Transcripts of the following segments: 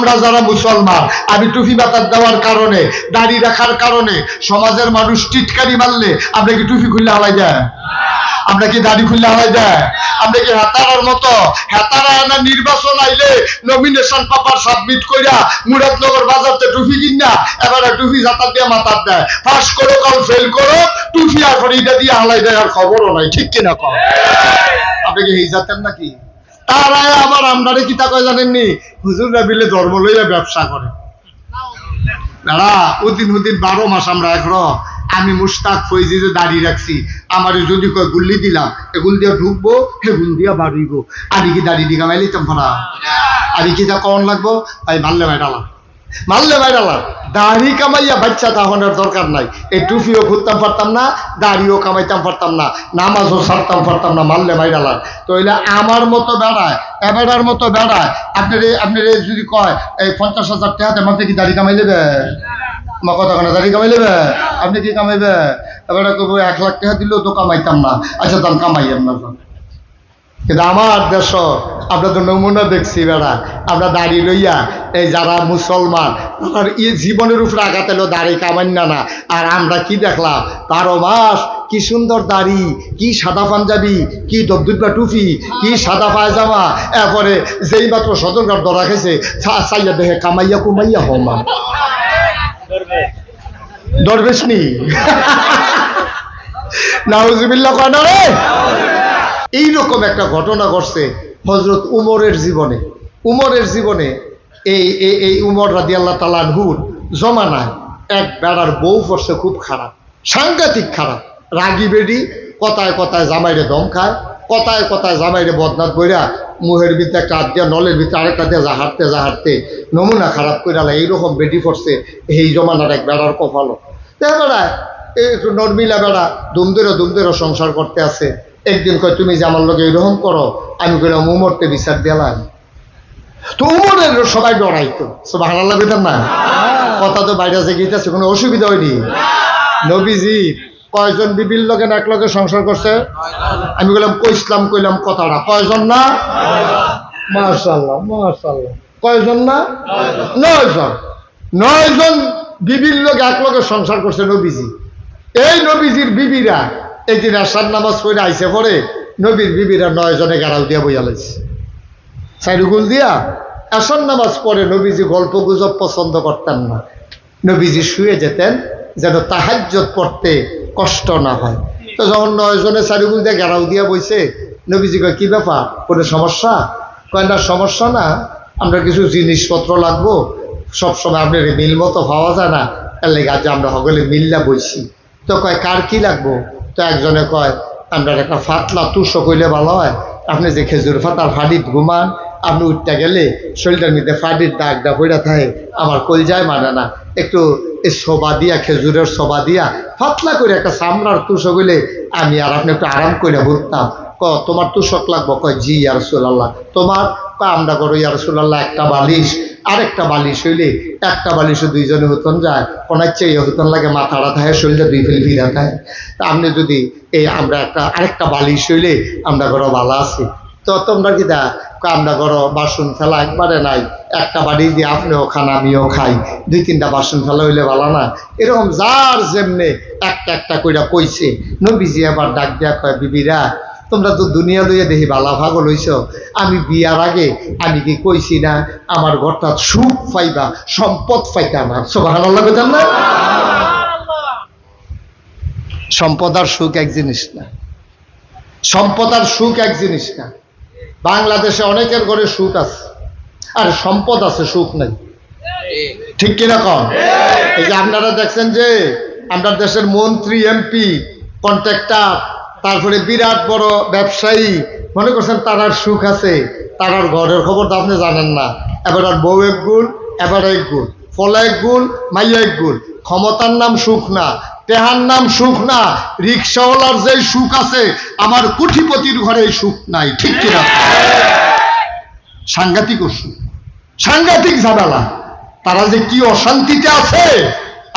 আমরা যারা মুসলমান আমি টুপি বাতার দেওয়ার কারণে দাড়ি রাখার কারণে সমাজের মানুষ টিটকারি মারলে আমরা কি টুপি খুললে হালাই দেয়? আমরা কি দাড়ি খুললে হালাই দেয়? আমরা কি হেতারার মতো হেতারা না নির্বাচন আইলে নমিনেশন পেপার সাবমিট কইরা মুরাদনগর বাজারতে টুপি কিনা এবারে টুপি জাতার দিয়ে মাথার দেয়। পাস করো কাল ফেল করো টুপি আর এটা দিয়ে হালাই দেয় আর খবরও নাই ঠিক কিনা কম আপনি কি এই জাতের নাকি? তারা আবার কি জানেননি? হুজুররা বিলে ধর্ম লইয়া ব্যবসা করে। দাঁড়া, উদিন উদিন বারো মাস আমরা একর আমি মুস্তাক ফৈজি যে দাঁড়িয়ে রাখছি, আমার যদি কয় গুল্লি দিলাম এগুল দিয়া ঢুকবো হেগুল দিয়া বাড়িব। আমি কি দাঁড়িয়ে দিঘা মাইলিতাম ভরা। আমি কি তা কন লাগবো? তাই মারলে বাইরালাম মারলে বাইরালাম দাড়ি কামাইয়া বাচ্চা তাহনের দরকার নাই। এই টুপিও ঘুরতাম পারতাম না, দাড়িও কামাইতাম পারতাম না, নামাজও সারতাম পারতাম না, মারলে বাইরালাম তো এলে আমার মতো বেড়ায়, এবেড়ার মতো বেড়ায়, আপনার আপনার যদি কয়, এই পঞ্চাশ হাজার টাকাতে মাত্র কি দাড়ি কামাই নেবে? আমার দাড়ি কামাই নেবে? আপনি কি কামাইবে? এবারে এক লাখ টাকা দিলেও তো কামাইতাম না। আচ্ছা কামাইয়েন না তখন। কিন্তু আমার দেশ আমরা তো নমুনা দেখছি বেড়া। আমরা দাড়ি লইয়া, এই যারা মুসলমান আর ই জীবনের উপরে আঘাত এলো, দাড়ি কামান্না না আর আমরা কি দেখলাম? বারো মাস, কি সুন্দর দাড়ি, কি সাদা পাঞ্জাবি, কি দবদুব্বা টুপি, কি সাদা পায়জামা। এরপরে যেই মাত্র সদরকার ধরা খেয়েছে চাইয়া দেখে কামাইয়া কুমাইয়া হমা দরবেশ নি? নাউজুবিল্লাহ কয় না রে? এইরকম একটা ঘটনা ঘটছে হজরত উমরের জীবনে। উমরের জীবনে এই এই এই উমর রাদি আল্লাহ তালানহুর জমানায় এক বেড়ার বউ পড়ছে খুব খারাপ, সাংঘাতিক খারাপ। রাগি বেডি, কথায় কথায় জামাইরে দম খায়, কথায় কথায় জামাইরে বদনাথ বইরা মুহের ভিতরে একটা দিয়া, নলের ভিতরে আরেকটা দিয়ে জাহারতে জাহারতে নমুনা খারাপ করে এইরকম বেডি পড়ছে এই জমানার এক বেড়ার কপালো বেড়ায়, এই একটু নর্মিলা বেড়া, দুম ধরে দুম ধরে সংসার করতে আছে। একদিন কয় তুমি যে আমার লোকে এরকম করো আমি কইলাম উমরতে বিচার দিলাম তো উমরের সবাই ডরাইতো। সব হারাল্লা বেতার না কথা তো বাইরে যে গিয়েছে কোনো অসুবিধা হয়নি। নবীজি কয়জন বিবির লোকে এক লোকে সংসার করছে? আমি বললাম কইসলাম কইলাম কথাটা। কয়জন না? মাশাল্লাহ মাশাল্লাহ কয়জন না? নয়জন। নয়জন বিবির লোক এক লোকে সংসার করছে নবীজি। এই নবীজির বিবিরা এই আসার নামাজ পড়ে আইসে পরে নবীর বিবিরা নয় জনে গাড়াল দিয়া বইয়া লাইছে। সাইডুগুল দিয়া আসার নামাজ পড়ে নবীজি গল্প গুজব পছন্দ করতেন না। নবীজি শুয়ে যেতেন যেন তাহাজ্জত পড়তে কষ্ট না হয়। তো যখন নয় জনে সাইডুগুল দিয়ে গাড়াল দিয়া বইছে, নবীজি কয়, কি ব্যাপার? কোনো সমস্যা? কয়, না, সমস্যা না। আমরা কিছু জিনিসপত্র লাগবো। সবসময় আপনার মিল মতো পাওয়া যায় না। এর লেগে আজ আমরা সকলে মিল্লা বইছি। তো কয়, কার কি লাগবো? তো একজনে কয়, আমরা একটা ফাতলা তুষো কইলে ভালো হয়। আপনি যে খেজুর ফাতার ফাডিত ঘুমান আপনি উঠতে গেলে শরীরটার মধ্যে ফাডির দাগটা পড়া থাকে, আমার কল যায় মানে না। একটু এই সোবা দিয়া, খেজুরের সোবা দিয়া, ফাতলা করে একটা চামড়ার তুষো গইলে আমি আর আপনি একটু আরাম করে ঘুরতাম। ক তোমার তুষক লাগবো? কয়, জি ইয়ারসুল্লাহ তোমার আমরা করো ইয়ারসুল্লাহ একটা বালিশ আরেকটা বালিশ হইলে একটা বালিশে দুইজনে হতন যায় কোনার চেয়ে হতন লাগে, মাথাটা থাকে শরীরটা দুই ফেলে ফিরা থাকে তা আপনি যদি এই আমরা একটা আরেকটা বালিশ হইলে আমরা ঘর ভালো আছি। তো তোমরা কি দা আমরা ঘর বাসন ফেলা একবারে নাই, একটা বাড়ি দিয়ে আপনিও খান, আমিও খাই, দুই তিনটা বাসন ফেলা হইলে ভালো না। এরকম যার যেমনে একটা একটা কইরা কইছে, নবীজি আবার ডাক দিয়া কয়, বিবিরা তোমরা তো দুনিয়া লইয়া দেখি বালা ভাগল হইছ। আমি বিয়ার আগে, আমি কি কইছি না, আমার ঘরটা সুখ পাইবা, সম্পদ পাইতা না সোভান লাগবে না? সম্পদ আর সুখ এক জিনিস না। সম্পদ আর সুখ এক জিনিস না। বাংলাদেশে অনেকের ঘরে সুখ আছে, আর সম্পদ আছে, সুখ নাই। ঠিক কিনা কম এই যে আপনারা দেখছেন যে আপনার দেশের মন্ত্রী, এমপি, কন্ট্রাক্টর তারপরে বিরাট বড় ব্যবসায়ী, মনে করছেন তারার সুখ আছে, তারার ঘরের খবর তো আপনি জানেন না। এবার আর বউ এক গুণ, এবার এক গুণ, ফলা এক গুণ মাইয়া এক গুণ। ক্ষমতার নাম সুখ না তেহার নাম সুখ না, রিক্সাওয়ালার যে সুখ আছে, আমার কুঠিপতির ঘরে সুখ নাই, ঠিক কিনা? সাংঘাতিক অসুখ, সাংঘাতিক ঝামেলা। তারা যে কি অশান্তিতে আছে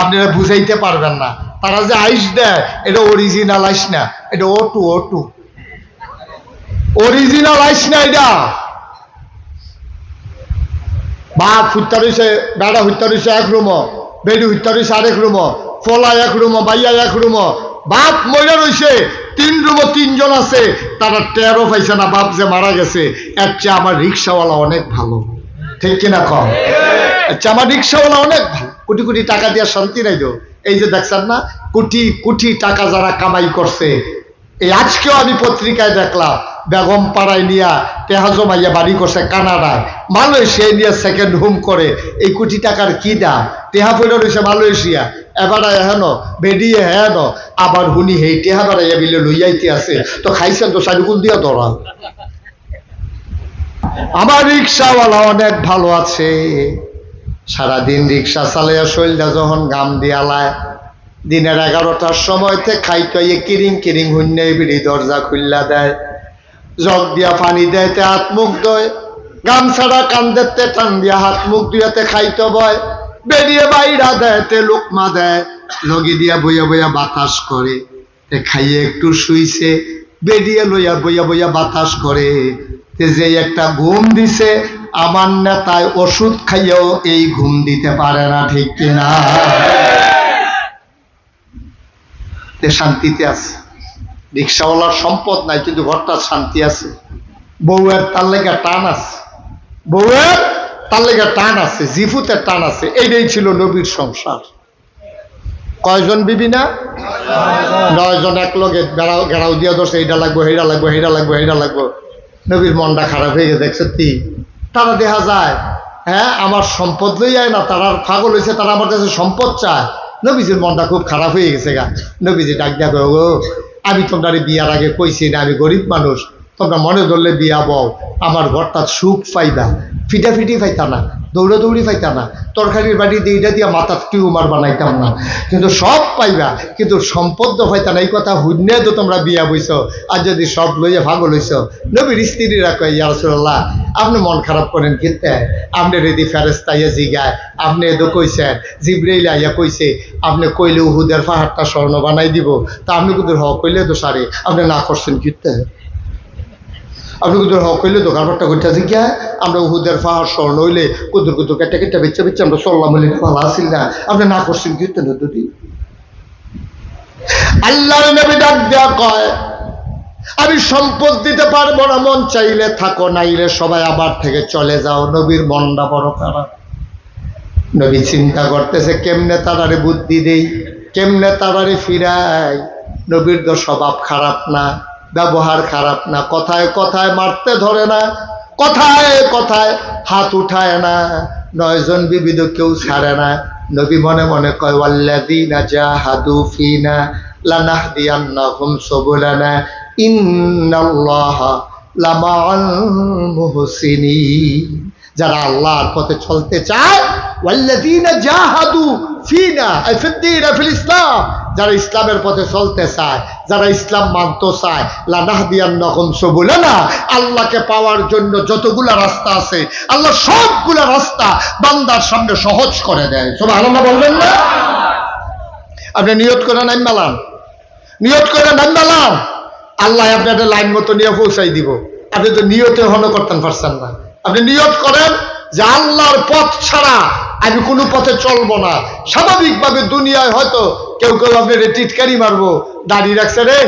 আপনারা বুঝাইতে পারবেন না। তারা যে আইস দেয়, এটা অরিজিনাল আইস না, এটা ওটু টু অরিজিনাল আইস না এটা। বাপ হুত্যা রয়েছে বেড়া হুত্যা রয়েছে এক রুম, বেডি হুত্যা রয়েছে আরেক রুম ফলা এক রুম, বাইয়া এক রুম, বাপ মইরা রয়েছে তিন রুম তিনজন আছে, তারা টেরো পাইছে না, বাপ যে মারা গেছে, এর চেয়ে আমার রিক্সাওয়ালা অনেক ভালো। ঠিক কিনা কম আচ্ছা আমার রিক্সাওয়ালা অনেক ভালো। কোটি কোটি টাকা দিয়ে শান্তি নাই তো? এই যে দেখছেন না, কোটি কোটি টাকা যারা কামাই করছে। এই আজকেও আমি পত্রিকায় দেখলাম, বেগম পাড়ায় নিয়া তেহাজো মাইয়া বাড়ি করছে কানাডায়। মালয়েশিয়ায় নিয়ে সেকেন্ড হোম করে। এই কোটি টাকার কি দাম? টেহা পড়ে রয়েছে মালয়েশিয়া। এবার হেন বেডিয়ে হেন, আবার হুনি হেই টেহা বেড়াইয়া বিলে লইয়াইতে আছে। তো খাইছেন তো সারিকুল দিয়া ধরা আমার রিক্সাওয়ালা অনেক ভালো আছে। সারাদিন রিক্সা চালাইয়া শৈলটা যখন গাম দিয়ালায় দিনের এগারোটার সময়তে খাইতে কিরিং কিরিং হুন্যে বিড়ি দরজা খুললা দেয়। জগ দিয়া পানি দেয়তে হাত মুখ দয় গামছাড়া কান্দেতে টান দিয়া হাত মুখ দিয়াতে খাইতে বয়। বেরিয়ে বাইরা দেয় তে লোকমা দেয়। লগি দিয়া বইয়া বইয়া বাতাস করে। তে খাইয়ে একটু শুইছে। বেরিয়ে লইয়া বইয়া বইয়া বাতাস করে। যে একটা ঘুম দিছে আমার নেতায় ওষুধ খাইয়েও এই ঘুম দিতে পারে না, ঠিক কিনা? শান্তিতে আছে। রিক্সাওয়ালার সম্পদ নাই, কিন্তু ঘরটার শান্তি আছে। বউয়ের তার লেগে টান আছে। বউয়ের তার লেগে টান আছে জিফুতের টান আছে। এইটাই ছিল নবীর সংসার। কয়জন বিবি না? নয়জন এক লগে বেড়াও, গেড়াও দিয়া ধরছে এইটা লাগবো হেরা লাগবো হেটা লাগবো হেরা লাগবো। নবীর মনটা খারাপ হয়ে গেছে, দেখছে সত্যি তারা দেখা যায় হ্যাঁ আমার সম্পদ লই যায় না, তারা ফাগল হয়েছে তারা আমার কাছে সম্পদ চায়। নবীজির মনটা খুব খারাপ হয়ে গেছে গা। নবীজি ডাক দেখো আমি তোমার বিয়ার আগে কইছি না, আমি গরিব মানুষ। তোমরা মনে ধরলে বিয়া বও, আমার ঘরটা সুখ পাইবা। ফিটাফিটি পাইতা না, দৌড়া দৌড়ি পাইতা না, তরকারির বাড়ি দিয়ে এটা দিয়ে মাথার টিউমার বানাইতাম না। কিন্তু সব পাইবা, কিন্তু সম্পদ পাইতা না, এই কথা হুন্যে তো তোমরা বিয়া বইছ, আর যদি সব লইয়া ভাগল হইছ, নবীর স্ত্রীরা কয় ইয়ারসুল্লাহ আপনি মন খারাপ করেন কিন্তু আপনি রেদি ফেরেস্তা ইয়া জিগায়, আপনি এদো কইছেন, জিব্রাইল আইয়া কইছে, আপনি কইলে উহুদের পাহাড়টা স্বর্ণ বানাই দিব, তা আপনি কিন্তু হ কইলে তো সারে, আপনি না করছেন কিন্তু আপনি কুদুর হক হইলে দোকান পাট্টা করতে আছি কে আমরা উহুদের ফাহার স্বর্ণ হইলে কুদুর কুদুর কেটে কেটে বেচে বেচে আমরা চললাম বলে ভালো আসিল না। আপনি না করছেন কীর্তন যদি আল্লাহ নবী ডাক দেওয়া কয়, আমি সম্পদ দিতে পারব না, মন চাইলে থাকো, নাইলে সবাই আবার থেকে চলে যাও। নবীর মনটা বড় খারাপ। নবী চিন্তা করতেছে, কেমনে তারারে বুদ্ধি দেই, কেমনে তারারে ফিরাই? নবীর তো স্বভাব খারাপ না। ব্যবহার খারাপ না, কথায় কথায় মারতে ধরে না, কথায় কথায় হাত উঠায় না, নয়জন বিবিধ কেউ ছাড়ে না। নবী মনে মনে কয় ওয়াল্লাদিনা যা হাদু ফিনা লানাহদিয়ান্নাহুম সুবুলানা, ইন্নাল্লাহা লামাআল মুহসিনিন। যারা আল্লাহর পথে চলতে চায় যারা ইসলামের পথে চলতে চায়, যারা ইসলাম মানতে চায়, লানাহদিয়ান্নাহুম সুবুলানা, আল্লাহকে পাওয়ার জন্য যতগুলা রাস্তা আছে, আল্লাহ সবগুলা রাস্তা বান্দার সামনে সহজ করে দেয়। সুবহানাল্লাহ বলবেন না? আপনি নিয়ত করে নাম মেলান নিয়ত করে নাম মেলান আল্লাহ আপনাদের লাইন মতো নিয়ে পৌঁছাই দিব। আপনি তো নিয়তে হন করতেন পারছেন না। আপনি নিয়ত করেন যে আল্লাহর পথ ছাড়া আমি কোনো পথে চলবো না। স্বাভাবিকভাবে দুনিয়ায় হয়তো কেউ কেউ আপনি রে টিটকারি মারবো। দাঁড়িয়ে রাখছে রে,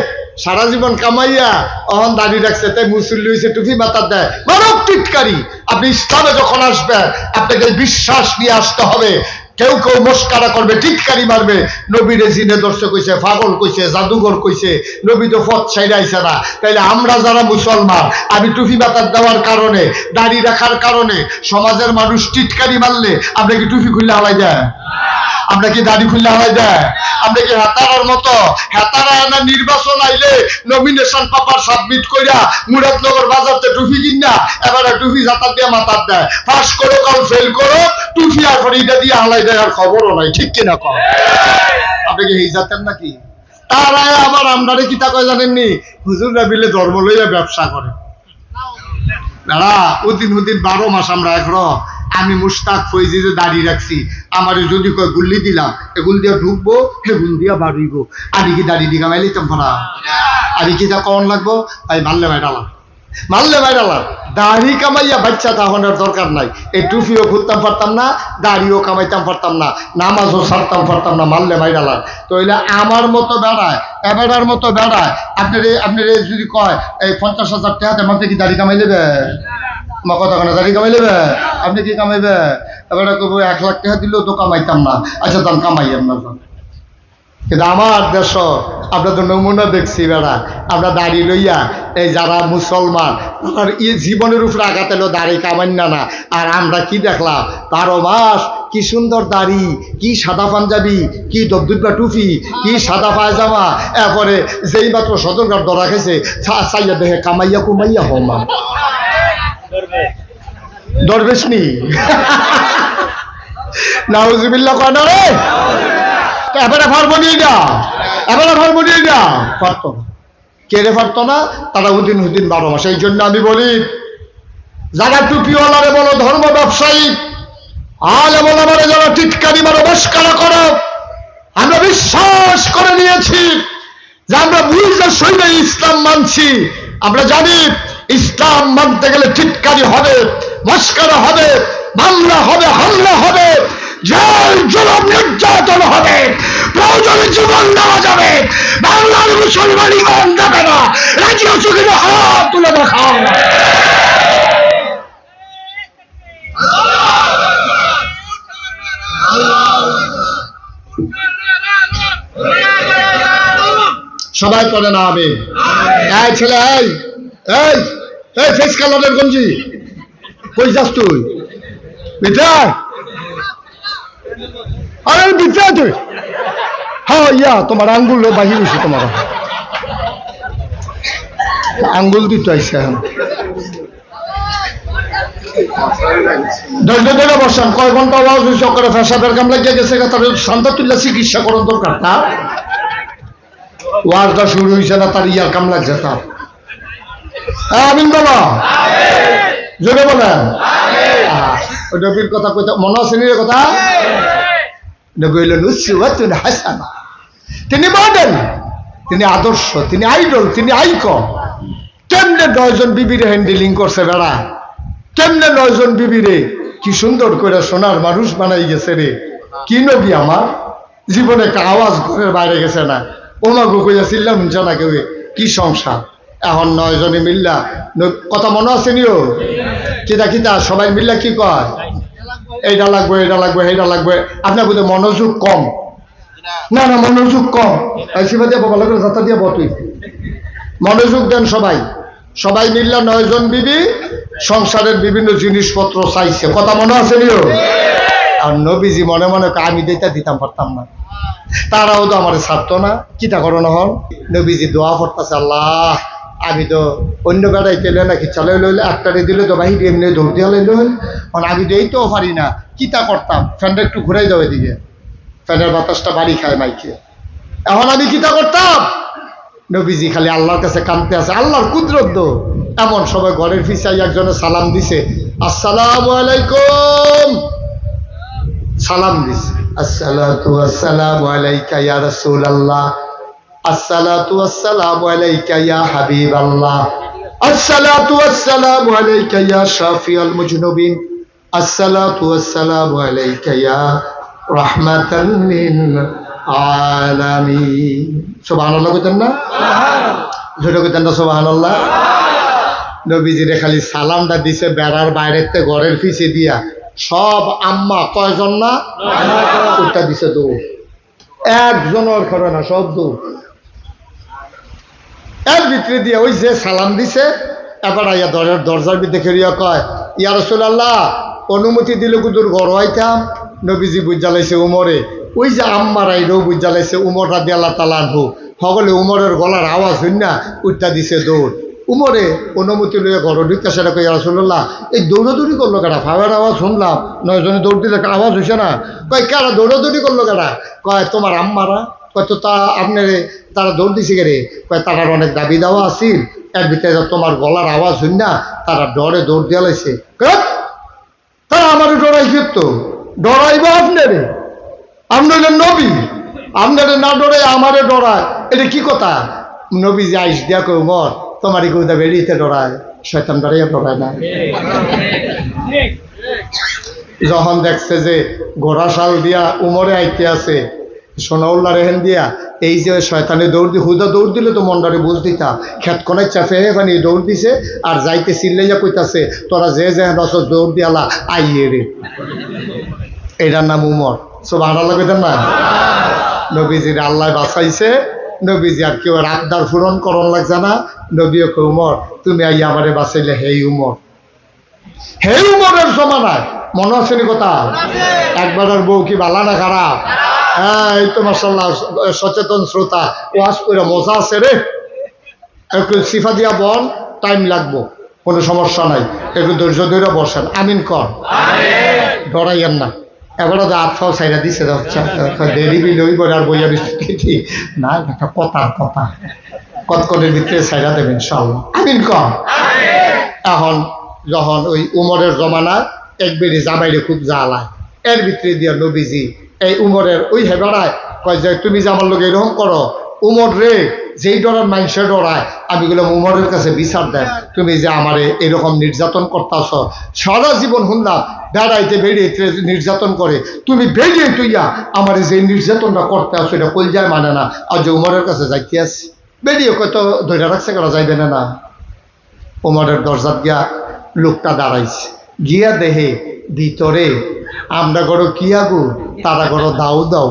সারা জীবন কামাইয়া, অহন দাঁড়িয়ে রাখছে, তাই মুসল্লি হয়েছে টুপি মাতার দেয়। মানব টিটকারি। আপনি ইসলামে যখন আসবেন, আপনাকে বিশ্বাস নিয়ে আসতে হবে কেউ কেউ মস্কারা করবে টিটকারি মারবে। নবীরে জিনে দর্শক কইছে, পাগল কইছে, জাদুঘর কইছে। নবী তো পথ ছাইড়াইছে না। তাইলে আমরা যারা মুসলমান, আমি টুপি বাতার দেওয়ার কারণে, দাড়ি রাখার কারণে, সমাজের মানুষ টিটকারি মারলে আপনাকে টুপি খুললে হালাই যায় আমরা কি দাড়ি খুললে হালাই দেয় আমরা কি হেতারার মতো? হেতারা না নির্বাচন আইলে নমিনেশন পেপার সাবমিট কইরা মুরাদনগর বাজারতে টুপি কিনা এবারে টুপি জাতার দিয়ে মাথার দেয়। পাস করো কাল ফেল করো, টুপি আর এটা দিয়ে হালাই দেয়, আর খবরও নাই, ঠিক কিনা কম আপনি কি এই জাতের নাকি? তারা আবার আমরারে কি তা কয় জানেননি? হুজুররা বিলে ধর্ম লইয়া ব্যবসা করে। দাঁড়া উদিন উদিন বারো মাস আমরা এখনও আমি মুস্তাক ফৈজি যে দাঁড়িয়ে রাখছি, আমার যদি কয় গুল্লি দিলাম এগুল দিয়া ঢুকবো হেগুল দিয়া বাড়িব আমি কি দাঁড়িয়ে দিঘা মাইলি তো না? আমি কি তা কন লাগবো আমি ভাই মাইরালাম মারলে মাইরালাম দাড়ি কামাইয়া বাচ্চা তাহনের দরকার নাই। এই টুপিও খুঁজতাম পারতাম না, দাড়িও কামাইতাম পারতাম না, নামাজও ছাড়তাম পারতাম না, মারলে মাইরালার তো হইলে আমার মতো বেড়ায় এবেড়ার মতো বেড়ায়, আপনার আপনার যদি কয়, এই পঞ্চাশ হাজার টাকাতে মাত্র কি দাড়ি কামাই নেবে কামাই আপনি কি কামাইবে এবারে এক লাখ টাকা দিলেও তো কামাইতাম না। আচ্ছা কামাইয়াম না তখন। কিন্তু আমার দেশ, আমরা তো নমুনা দেখছি বেড়া। আমরা দাড়ি লইয়া এই যারা মুসলমান আর ই জীবনের উপরে আঘাত এলো, দাড়ি কামাই না আর আমরা কি দেখলাম? বারো মাস কি সুন্দর দাড়ি, কি সাদা পাঞ্জাবি, কি দবদুব্বা টুপি, কি সাদা পায়জামা। এরপরে যেই মাত্র সদরকার ধরা খেয়েছে চাইয়া দেখে কামাইয়া কুমাইয়া হমা দরবেশ নি? নাউজুবিল্লাহ কয় না রে? এবারে পারব নিয়ে যা। এবারে নিয়ে যা। পারতো না। কেড়ে পারতো না? তারা উদিন হুদিন বারো মাস। এই জন্য আমি বলি যারা টুপিওয়ালারে বলো ধর্ম ব্যবসায়ী আলে বলো মানে যারা টিটকারি মারো বস্কারা করো। আমরা বিশ্বাস করে নিয়েছি যে আমরা বুঝতে সইবে ইসলাম মানছি আমরা জানি ইসলাম মানতে গেলে চিৎকারি হবে মস্কারা হবে মামলা হবে হামলা হবে। জেল জুলুম নির্যাতন হবে। প্রয়োজনে জীবন দেওয়া যাবে। বাংলার মুসলমান ইমান দেবে না। রাজ্য চোখে হাত তুলে দেখাও। সবাই করে না আমি এই ছেলে, এই এই এই ফেস কালারের গঞ্জি। কই যাস তুই? বিটা আরে তুই হ্যাঁ ইয়া তোমার আঙ্গুল বাহির হয়েছে তোমার। আঙ্গুল দিতে আইসা এখন। ধৈর্য ধরে বসান কয় ঘণ্টা হয়েছে করে ফেসাদের কাম লাগিয়ে গেছে তার শান্ত তুল্লা চিকিৎসা করার দরকার তা? ওয়াজটা শুরু হয়েছে না তার ইয়ার কাম লাগছে তার আমিন বলো জোরে বলেন। ওই নবীর কথা কইতে মনে আছে কথা? নবী হইলেন হাসানা। তিনি মডেল তিনি আদর্শ, তিনি আইডল তিনি আইকন কেমনে নয়জন বিবিরে হ্যান্ডেলিং করছে বেড়া? কেমনে নয়জন বিবিরে? কি সুন্দর করে সোনার মানুষ বানাই গেছে রে। কি নবী আমার? জীবনে একটা আওয়াজ ঘরের বাইরে গেছে না। ওমা গো কইয়া চিল্লাম শুনছে না কেউ কি সংসার? এখন নয়জনে মিল্লা। কথা মনে আছে নিও? কিতা কিতা সবাই মিল্লা কি কয়? এইটা লাগবে এইটা লাগবে এইটা লাগবে। আপনার বোধহয় মনোযোগ কম। না না, মনোযোগ কম। শিবা দিয়ে ভালো করে যাত্রা দিয়ে বতুই। মনোযোগ দেন সবাই। সবাই মিললে নয়জন বিবি সংসারের বিভিন্ন জিনিসপত্র চাইছে। কথা মনে আছে নিও? আর নবীজি মনে মনে আমি দিতে দিতাম, পারতাম না। তারাও তো আমার ছাড়তো না। কিতা করোনা হন নবীজি দোয়া পড়তেছে আল্লাহ আমি তো অন্য বেড়াই পেলে নাকি চলে লইলে একটারে দিলে তো বাহিরে এমনি দিয়ে লইল কারণ আমি তো এই তো পারি না কিতা করতাম? ফ্যানটা একটু ঘুরাই যাবে এদিকে। ফ্যানের বাতাসটা বাড়ি খায় মাইকে। এখন আমি কিতা করতাম? নবীজি খালি আল্লাহর কাছে কানতে আছে। আল্লাহর কুদরত এমন সবাই ঘরের ফিসাই একজনে সালাম দিছে, আসসালামু আলাইকুম। সালাম দিছে আসসালামু আলাইকা ইয়া রাসূলুল্লাহ। আসসালাতু আসসালামু আলাইকা ইয়া হাবিবাল্লাহ। আসসালাতু আসসালামু আলাইকা ইয়া শাফিয়াল মুজনুবিন। আসসালাতু আসসালামু আলাইকা ইয়া রাহমাতাল লিল আলামিন। সুবহানাল্লাহ কইতেন না? জোরে কইতেন না সুবহানাল্লাহ? নবীজিরে খালি সালামটা দিছে বেড়ার বাইরেতে ঘরের পিছে দিয়া। সব আম্মা কয়জন না? ওটা দিছে দৌ একজনের করে না সব দৌ এর ভিতরে দিয়ে ওই যে সালাম দিছে, এবার আইয়া দরের দরজার ভিতরে খেলিয়া কয়, ইয়া রসুলাল্লাহ, অনুমতি দিলে কুদুর ঘর হইতাম? নবীজি বুঝালাইছে, উমরে। ওই যে আম্মার আইরও বুঝালাইছে, উমর রাদি আল্লাহ তালান হোক সকলে উমরের গলার আওয়াজ হইন না উঠটা দিছে দৌড়। উমরে, অনুমতি লইয়া ঘর ঢুকতে সেটা কই রসুল্লাহ এই দৌড়াদৌড়ি করল কেটা ফাঁড়ার আওয়াজ শুনলাম, নয়জনে দৌড় দিলে আওয়াজ হয়েছে না। কয়, কারা দৌড়াদৌড়ি করল কেটা কয়, তোমার আম্মারা। কয়, তো আপনার তারা দৌড় দিছে রে? কয় অনেক দাবি দেওয়া আছিল। এর ভিতরে তোমার গলার আওয়াজ হইন না, তারা ডরে দৌড় দিয়া লাইছে। তারা আমার ডরাই তো। ডরাইব আপনারে? আপনার নবী। আপনারে না ডরে আমারে ডরায় এটা কি কথা? নবী যে আইস দিয়া কই মর তোমারই কবিতা বেরিয়েতে ডরায়। শয়তান দাঁড়িয়ে ডরায় না। যখন দেখছে যে ঘোড়া শাল দিয়া উমরে আইতে আছে সোনাউল্লা রেহেন দিয়া এই যে শয়তানে দৌড় দি হুদা দৌড় দিলে তো মন্ডারে বুঝ দিতা। চাপে এখানে দৌড় দিছে আর যাইতে চিল্লাইয়া কইতাছে তোরা যে যে রস দৌড় দিয়ালা আইয়ে রে। এটার নাম উমর। সব না? নবীজির আল্লাহ বাঁচাইছে নবীজি আর কেউ আবদার পূরণ করন লাগছে না। নবীও কে উমর তুমি আই আমারে বাঁচাইলে হেই উমর। হে উমরের জমানায় মনে আছে কথা? একবার আর বউ কি বালা না খারাপ। হ্যাঁ এই তো সচেতন শ্রোতা ওয়াজ করে মজা আছে রে। একটু সিফা দিয়া বল টাইম লাগবো কোনো সমস্যা নাই। একটু ধৈর্য ধৈর্য বসেন আমিন কর। ডরাইয়েন না। এবারে তো দিছে দেরি বিল ওই বলে আর বইয়া দিচ্ছি না একটা কথার কথা। কতকনের ভিতরে দেবেন আমিন কর। এখন যখন ওই উমরের জমানা এক বেড়ে জামাইরে খুব জ্বালায়। এর ভিতরে দিয়া নবীজি এই উমরের ওই হেবেড়ায় কয় যে, তুমি যে আমার লোক এরকম করো, উমর রে, যেই ডরার মানুষে ডরায়। আমি বললাম উমরের কাছে বিচার দেন, তুমি যে আমারে এরকম নির্যাতন করতেছ, সারা জীবন শুনলাম, বেড়াইতে বেরিয়েতে নির্যাতন করে, তুমি বেরিয়ে তুইয়া আমার যে নির্যাতনটা করতে আসো এটা কলজায় মানে না, আর যে উমরের কাছে যাইতে আসি বেরিয়ে কত ধৈর্য রাখছে করা যাইবে না না? উমরের দরজাত গিয়া লোকটা দাঁড়াইছে, গিয়া দেহে ভিতরে আমরা করো কি আগু? তারা করো দাও দাও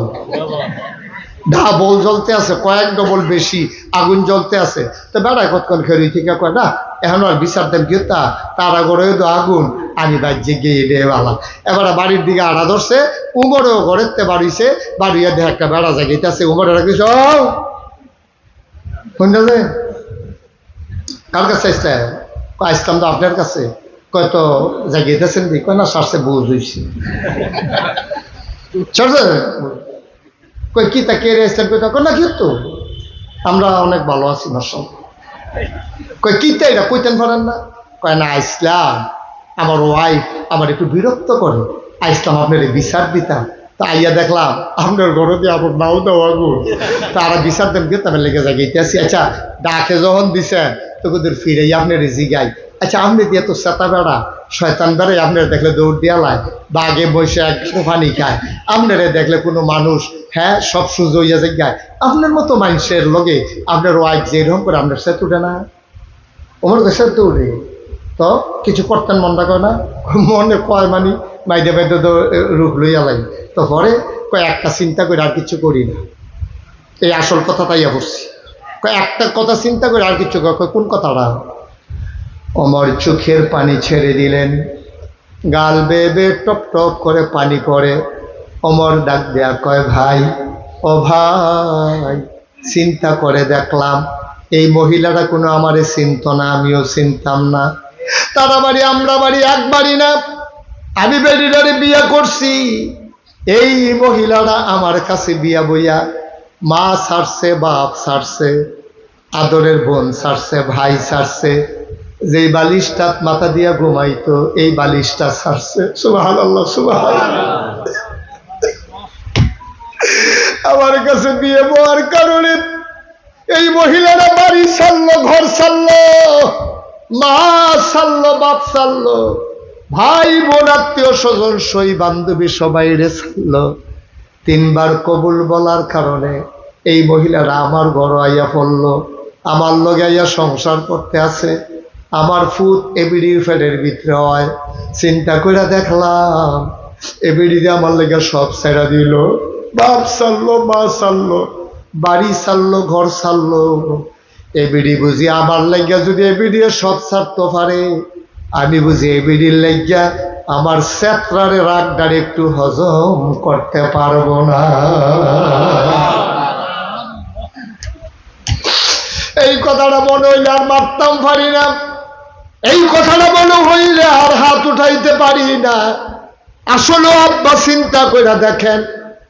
ডাবল জ্বলতে আছে, কয়েক ডবল বেশি আগুন জ্বলতে আছে। তো বেড়ায় কতক্ষণ খেয়ে থেকে কয় না, এখন আর বিচার দেন কি তা? তারা করে তো আগুন, আমি রাজ্যে গিয়ে রে বালা। এবার বাড়ির দিকে আড়া ধরছে, উমরেও ঘরের তে বাড়িছে, বাড়িয়ে দেখে একটা বেড়া জায়গাইতেছে উমরে রাখিস শুনলে যে কার কাছে আসলে কয় আসলাম তো আপনার কাছে? কয় তো জাগিয়েতেছেন দি কয় না সারছে বুঝ হয়েছে কই কি তা, কে রে কই কয় না, কি তো? আমরা অনেক ভালো আছি মার্শাল কই কি তাই এটা কইতেন পারেন না? কয়, না আইসলাম আমার ওয়াইফ আমার একটু বিরক্ত করে। আইসলাম, আপনার বিচার দিতাম। তা আইয়া দেখলাম, আপনার ঘরে দিয়ে আপনার নাও দাও আগুন তারা বিচার দেন কে তাদের লেগে গেতেছি আচ্ছা ডাকে যখন দিছেন তো ওদের ফিরে আপনার জিগাই। আচ্ছা আপনি দিয়ে তো সেতা বেড়া, শয়তান বেড়ে আপনার দেখলে দৌড় দিয়া লাই বাঘে বসে এক পানি খায়। আপনারে দেখলে কোনো মানুষ হ্যাঁ সব সুযোগ হইয়া যায় আপনার মতো মানুষের লগে আপনার ওয়াইফ যে এরকম করে, আপনার সে তুলে না? ওমর দেশের দৌড়ে তো কিছু করতেন মনটা করে না? মনে কয় মানি, মাইদে বাইদে তো রূপ লইয়া লাগে তো পরে কয়, একটা চিন্তা করে আর কিছু করি না। এই আসল কথা তাইয়া বসছি কয়, একটা কথা চিন্তা করে আর কিছু কোন কথাটা? অমর চোখের পানি ছেড়ে দিলেন। গাল বেয়ে বেয়ে টপ টপ করে পানি পড়ে অমর ডাক দেয়া কয়, ভাই, ও ভাই, চিন্তা করে দেখলাম, এই মহিলারা কোনো আমারে চিনত না, আমিও চিনতাম না। তারা বাড়ি, আমরা বাড়ি, এক বাড়ি না। আমি বেরিডারে বিয়া করছি। এই মহিলারা আমার কাছে বিয়া বইয়া, মা সারছে বাপ সারছে আদরের বোন সারছে ভাই ছাড়ছে যে বালিশটা মাথা দিয়া ঘুমাইতো, এই বালিশটা ছাড়ছে। সুবাহ আল্লাহ সুবাহ আমার কাছে বিয়ে হওয়ার কারণে এই মহিলারা বাড়ি ছাড়লো, ঘর ছাড়লো, মা ছাড়লো, বাপ ছাড়লো, ভাই বোন, আত্মীয় স্বজন, সই বান্ধবী সবাই রে ছাড়লো। তিনবার কবুল বলার কারণে এই মহিলারা আমার ঘর আইয়া পড়ল। আমার লগে আইয়া সংসার করতে আছে। আমার ফুট এবিডি ফেডের ভিতরে হয়। চিন্তা করে দেখলাম এবিডিতে আমার লেগে সব ছেড়া দিল। বাপ সারলো মা সারলো বাড়ি সারলো ঘর সারলো এবিডি বুঝি আমার লেগে যদি এবিডি সব ছাড়তে পারে, আমি বুঝি এবিডির লেগিয়া আমার সেত্রারে রাগটারে একটু হজম করতে পারব না। এই কথাটা মনে হইলে আর মারতাম পারি না। এই কথাটা মনে হইলে আর হাত উঠাইতে পারি না। আসলে আব্বা চিন্তা করে দেখেন,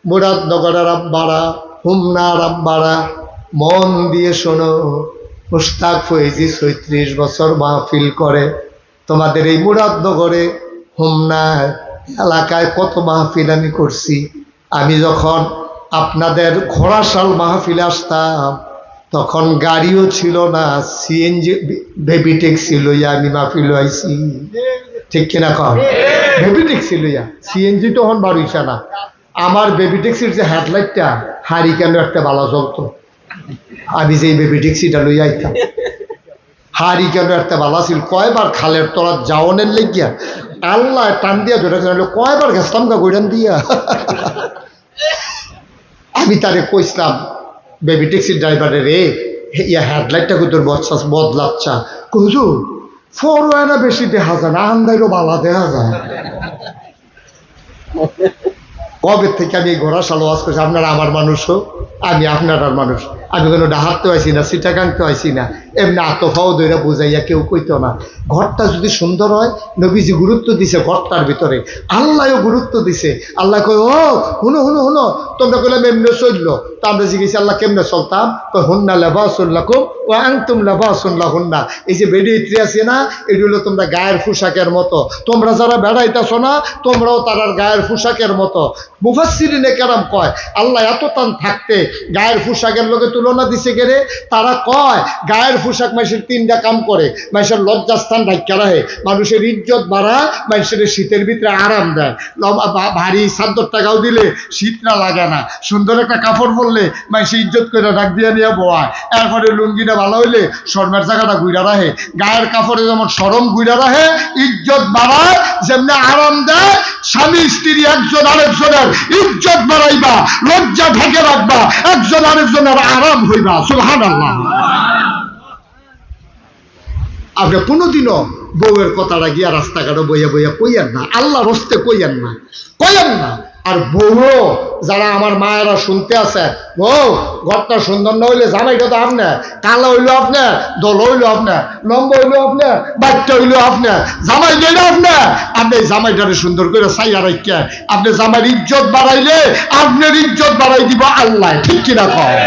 মুরাদনগরের আব্বারা, হুমনার আব্বারা, মন দিয়ে শোনো, মুস্তাক ফৈজি ছয়ত্রিশ বছর মাহফিল করে। তোমাদের এই মুরাদনগরে, হুমনার এলাকায় কত মাহফিল আমি করছি? আমি যখন আপনাদের ঘোড়াশাল মাহফিলে আসতাম তখন গাড়িও ছিল না সিএনজি বেবি ট্যাক্সি লইয়া আমি মাহফিল আইছি ঠিক কিনা কম বেবি ট্যাক্সি লইয়া। সিএনজি তখন বাড়িছে না। আমার বেবি ট্যাক্সির যে হেডলাইটটা হারি কেন একটা বালা জ্বলতো। আমি যে বেবি ট্যাক্সিটা লইয়া আইতাম। হারি কেন একটা বালা ছিল। কয়বার খালের তলা যাওনের লেগিয়া আল্লাহ টান দিয়া ধরে কয়বার গেছিলাম গা গৈরান দিয়া? আমি তারে কইসলাম বেবি ট্যাক্সির ড্রাইভারে রে ইয়া হেডলাইটটা তোর বচ্চা বদলাচ্ছা? হুজুর ফরওয়ানা বেশি দেখা যায় না আন্দাইরও বালা দেখা যায়। কবে থেকে আমি ঘোড়া সালো আজ করছি? আপনারা আমার মানুষ হোক আমি আপনার মানুষ। আমি কোনো ডাহাতে আইছি না সিটাকাংতে আইছি না। এমনি আতফাও দইরা বুঝাইয়া কেউ কইতো না। ঘরটা যদি সুন্দর হয়, নবীজি গুরুত্ব দিছে ঘরটার ভিতরে। আল্লাহও গুরুত্ব দিছে। আল্লাহ কই ও, হুনো হুনো হুনো, তোমরা কইলাম এমনি চলল। তা আমরা জিজ্ঞেস, আল্লাহ কেমনে চলতাম? তো হুন্না লেবাসুল্লাকুম ও আংতুম লেবাসুল্লাহ হুন্না এই যে বেডি ইত্রি আছে না, এটি হলো তোমরা গায়ের পোশাকের মতো। তোমরা যারা বেড়াইতেছো না, তোমরাও তারার গায়ের পোশাকের মতো। মুফাসিরিনে কেরাম কয়, আল্লাহ এত টান থাকতে গায়ের পোশাকের লোকে তুলনা দিছে গেলে তারা কয়, গায়ের পোশাক মানুষের তিনটা কাম করে। মানুষের লজ্জাস্থান ঢাক্কা রাখে। মানুষের ইজ্জত বাড়ায় মানুষের শীতের ভিতরে আরাম দেয়। ভারী সাদ্দর টাকাও দিলে শীতটা লাগে না। সুন্দর একটা কাপড় পরলে মানুষের ইজ্জত করে ডাক দিয়ে নিয়ে বোয়ায় এরপরে লুঙ্গিটা ভালো হইলে শর্মের জায়গাটা গুইরা রাখে। গায়ের কাপড়ে যেমন সরম গুইরা রাখে, ইজ্জত বাড়ায়, যেমনি আরাম দেয় স্বামী, স্ত্রী, একজন আরেকজনের ইজ্জত বাড়াইবা, লজ্জা ঢেকে রাখবা, একজন আরেকজনের আরাম হইবা সুলহান আল্লাহ আপনি কোনোদিনও বউয়ের কথাটা গিয়া রাস্তাঘাটে বইয়া বইয়া কইয়েন না আল্লাহ রস্তে কইয়েন না। কইয়েন না। আর বউও যারা আমার মায়েরা শুনতে আছে, বউ, ঘরটা সুন্দর না হইলে জামাইটা তো আপনার কালো হইল আপনার দল হইল আপনার লম্বা হইল আপনার বাচ্চা হইল আপনার জামাই দিল আপনার আপনি জামাইটারে সুন্দর করে সাইয়া রাখিয়া আপনি জামাইয়ের ইজ্জত বাড়াইলে আপনার ইজ্জত বাড়াই দিব আল্লাহ। ঠিক কিনা কয়